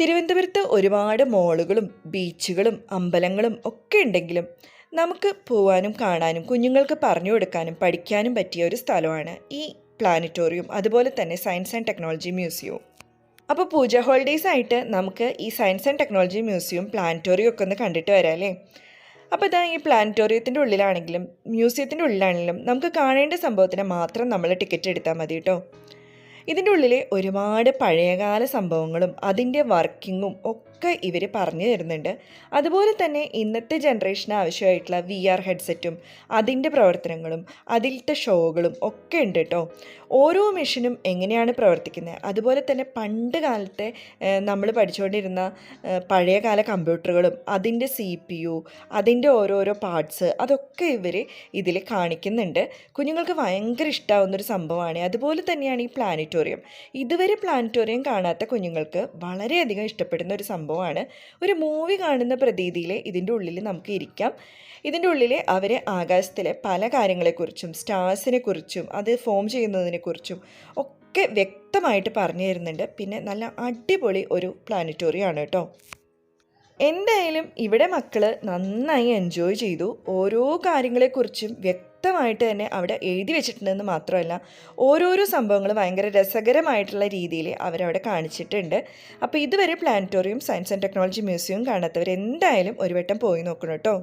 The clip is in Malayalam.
തിരുവനന്തപുരത്ത് ഒരുപാട് മോളുകളും ബീച്ചുകളും അമ്പലങ്ങളും ഒക്കെ ഉണ്ടെങ്കിലും നമുക്ക് പോവാനും കാണാനും കുഞ്ഞുങ്ങൾക്ക് പറഞ്ഞു കൊടുക്കാനും പഠിക്കാനും പറ്റിയ ഒരു സ്ഥലമാണ് ഈ പ്ലാനറ്റോറിയം അതുപോലെ തന്നെ സയൻസ് ആൻഡ് ടെക്നോളജി മ്യൂസിയവും. അപ്പോൾ പൂജ ഹോളിഡേയ്സ് ആയിട്ട് നമുക്ക് ഈ സയൻസ് ആൻഡ് ടെക്നോളജി മ്യൂസിയവും പ്ലാനറ്റോറിയം ഒക്കെ ഒന്ന് കണ്ടിട്ട് വരാം അല്ലേ? അപ്പോൾ ഇതാ ഈ പ്ലാനറ്റോറിയത്തിന്റെ ഉള്ളിലാണെങ്കിലും മ്യൂസിയത്തിന്റെ ഉള്ളിലാണെങ്കിലും നമുക്ക് കാണേണ്ട സംഭവത്തിന് മാത്രം നമ്മൾ ടിക്കറ്റ് എടുത്താൽ മതി കേട്ടോ. ഇതിന്റെ ഉള്ളിൽ ഒരുപാട് പഴയകാല സംഭവങ്ങളും അതിന്റെ വർക്കിങ്ങും ഒക്കെ ഇവർ പറഞ്ഞു തരുന്നുണ്ട്. അതുപോലെ തന്നെ ഇന്നത്തെ ജനറേഷന് ആവശ്യമായിട്ടുള്ള വി ആർ ഹെഡ്സെറ്റും അതിന്റെ പ്രവർത്തനങ്ങളും അതിലത്തെ ഷോകളും ഒക്കെ ഉണ്ട് കേട്ടോ ഓരോ മെഷീനും എങ്ങനെയാണ് പ്രവർത്തിക്കുന്നത്? അതുപോലെ തന്നെ പണ്ട് കാലത്തെ നമ്മൾ പഠിച്ചുകൊണ്ടിരുന്ന പഴയകാല കമ്പ്യൂട്ടറുകളും അതിന്റെ സി പി യു അതിന്റെ ഓരോരോ പാർട്സ് അതൊക്കെ ഇവർ ഇതിൽ കാണിക്കുന്നുണ്ട്. കുഞ്ഞുങ്ങൾക്ക് ഭയങ്കര ഇഷ്ടമാവുന്നൊരു സംഭവമാണ്. അതുപോലെ തന്നെയാണ് ഈ പ്ലാനറ്റോറിയം ഇതുവരെ പ്ലാനറ്റോറിയം കാണാത്ത കുഞ്ഞുങ്ങൾക്ക് വളരെയധികം ഇഷ്ടപ്പെടുന്ന ഒരു സംഭവമാണ്. ഒരു മൂവി കാണുന്ന പ്രതീതിയിൽ ഇതിന്റെ ഉള്ളിൽ നമുക്ക് ഇരിക്കാം. ഇതിന്റെ ഉള്ളിൽ അവർ ആകാശത്തിലെ പല കാര്യങ്ങളെക്കുറിച്ചും സ്റ്റാർസിനെ കുറിച്ചും അത് ഫോം ചെയ്യുന്നതിനെക്കുറിച്ചും ഒക്കെ വ്യക്തമായിട്ട് പറഞ്ഞു തരുന്നുണ്ട്. പിന്നെ നല്ല അടിപൊളി ഒരു പ്ലാനറ്റോറിയമാണ് കേട്ടോ. എന്തായാലും ഇവിടെ മക്കൾ നന്നായി എൻജോയ് ചെയ്തു. ഓരോ കാര്യങ്ങളെക്കുറിച്ചും വ്യക്തമായിട്ട് തന്നെ അവിടെ എഴുതി വെച്ചിട്ടുണ്ടെന്ന് മാത്രമല്ല ഓരോരോ സംഭവങ്ങൾ ഭയങ്കര രസകരമായിട്ടുള്ള രീതിയിൽ അവരവിടെ കാണിച്ചിട്ടുണ്ട്. അപ്പോൾ ഇതുവരെ planetarium science and technology museum കാണാത്തവർ എന്തായാലും ഒരു വട്ടം പോയി നോക്കണം കേട്ടോ.